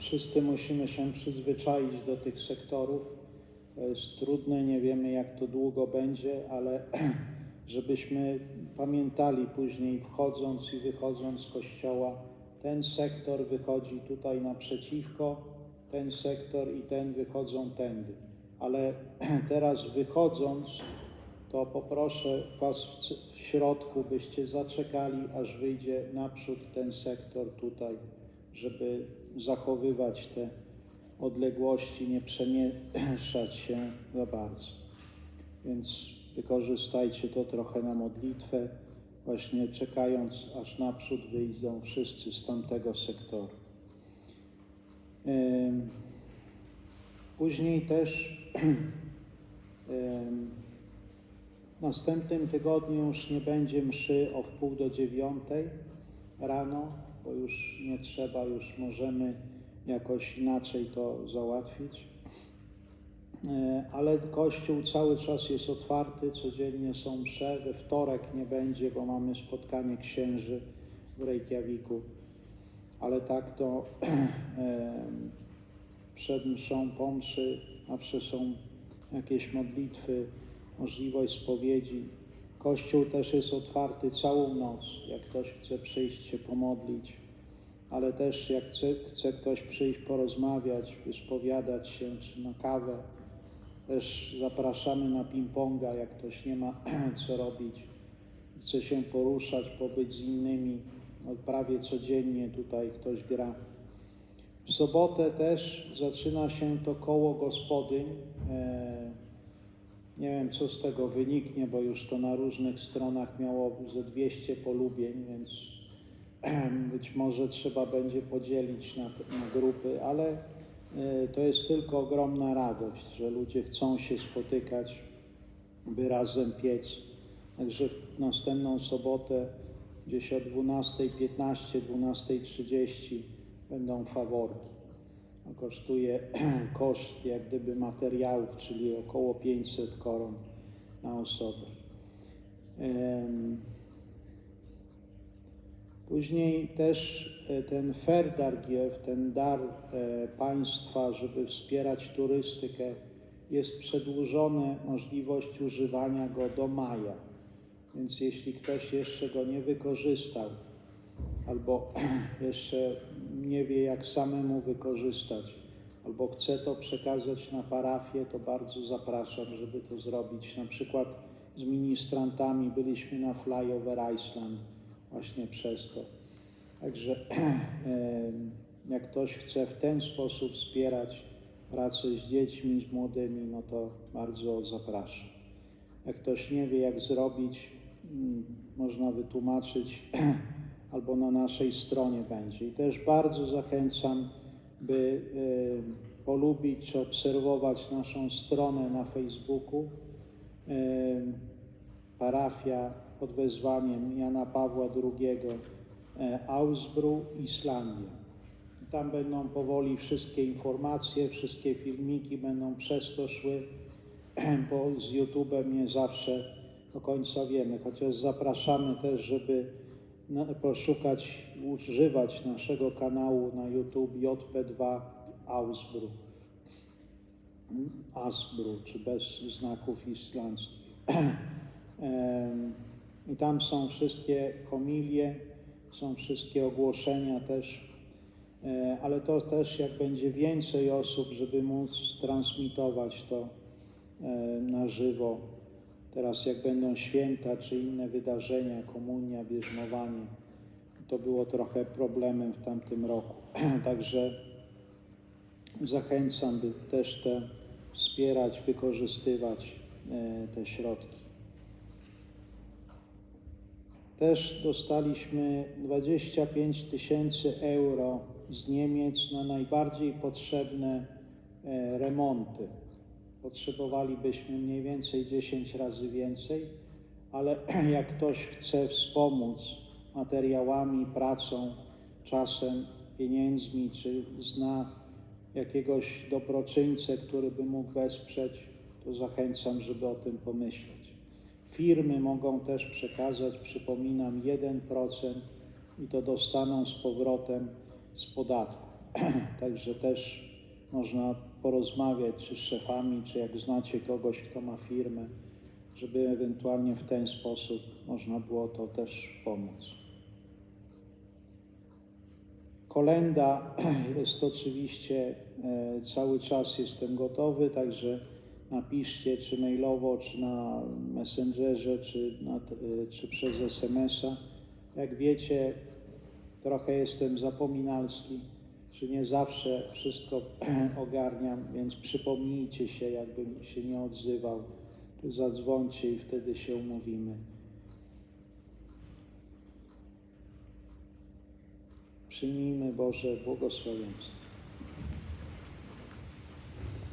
wszyscy musimy się przyzwyczaić do tych sektorów. To jest trudne, nie wiemy jak to długo będzie, ale żebyśmy pamiętali później wchodząc i wychodząc z kościoła, ten sektor wychodzi tutaj naprzeciwko, ten sektor i ten wychodzą tędy. Ale teraz wychodząc, to poproszę Was w środku, byście zaczekali, aż wyjdzie naprzód ten sektor tutaj, żeby zachowywać te odległości, nie przemieszczać się za bardzo. Więc wykorzystajcie to trochę na modlitwę, właśnie czekając, aż naprzód wyjdą wszyscy z tamtego sektoru. Em, Później też w następnym tygodniu już nie będzie mszy o wpół do dziewiątej rano, bo już nie trzeba, już możemy jakoś inaczej to załatwić. E, Ale kościół cały czas jest otwarty, codziennie są msze. We wtorek nie będzie, bo mamy spotkanie księży w Reykjaviku. Ale tak to przed mszą, po mszy zawsze są jakieś modlitwy, możliwość spowiedzi. Kościół też jest otwarty całą noc, jak ktoś chce przyjść się pomodlić, ale też jak chce, chce ktoś przyjść porozmawiać, wyspowiadać się, czy na kawę. Też zapraszamy na ping-ponga, jak ktoś nie ma co robić, chce się poruszać, pobyć z innymi. No, prawie codziennie tutaj ktoś gra. W sobotę też zaczyna się to koło gospodyń. E, nie wiem, co z tego wyniknie, bo już to na różnych stronach miało ze 200 polubień, więc być może trzeba będzie podzielić na, na grupy, ale e, to jest tylko ogromna radość, że ludzie chcą się spotykać, by razem piec. Także w następną sobotę gdzieś o 12.15, 12.30 będą faworki. Kosztuje koszt jak gdyby materiałów, czyli około 500 koron na osobę. Później też e, ten Ferdargiew, ten dar e, państwa, żeby wspierać turystykę, jest przedłużone możliwość używania go do maja. Więc jeśli ktoś jeszcze go nie wykorzystał, albo jeszcze nie wie, jak samemu wykorzystać, albo chce to przekazać na parafię, to bardzo zapraszam, żeby to zrobić. Na przykład z ministrantami byliśmy na Flyover Iceland właśnie przez to. Także jak ktoś chce w ten sposób wspierać pracę z dziećmi, z młodymi, no to bardzo zapraszam. Jak ktoś nie wie, jak zrobić, mm, można wytłumaczyć albo na naszej stronie będzie. I też bardzo zachęcam, by e, polubić czy obserwować naszą stronę na Facebooku. E, parafia pod wezwaniem Jana Pawła II e, Ausbru, Islandia. Tam będą powoli wszystkie informacje, wszystkie filmiki będą przez to szły, bo z YouTube'em nie zawsze do końca wiemy, chociaż zapraszamy też, żeby poszukać, używać naszego kanału na YouTube JP2 Ausbru. Asbru, czy bez znaków islandzkich. I tam są wszystkie homilie, są wszystkie ogłoszenia też, E, ale to też jak będzie więcej osób, żeby móc transmitować to e, na żywo. Teraz jak będą święta czy inne wydarzenia, komunia, bierzmowanie, to było trochę problemem w tamtym roku. Także zachęcam, by też te wspierać, wykorzystywać e, te środki. Też dostaliśmy 25 tysięcy euro z Niemiec na najbardziej potrzebne e, remonty. Potrzebowalibyśmy mniej więcej 10 razy więcej, ale jak ktoś chce wspomóc materiałami, pracą, czasem, pieniędzmi, czy zna jakiegoś dobroczyńcę, który by mógł wesprzeć, to zachęcam, żeby o tym pomyśleć. Firmy mogą też przekazać, przypominam, 1% i to dostaną z powrotem z podatku. Także też można porozmawiać czy z szefami, czy jak znacie kogoś, kto ma firmę, żeby ewentualnie w ten sposób można było to też pomóc. Kolenda jest oczywiście e, cały czas jestem gotowy, także napiszcie czy mailowo, czy na Messengerze, czy, na, e, czy przez SMS-a. Jak wiecie, trochę jestem zapominalski, czy nie zawsze wszystko ogarniam, więc przypomnijcie się, jakbym się nie odzywał, zadzwońcie i wtedy się umówimy. Przyjmijmy Boże błogosławieństwo.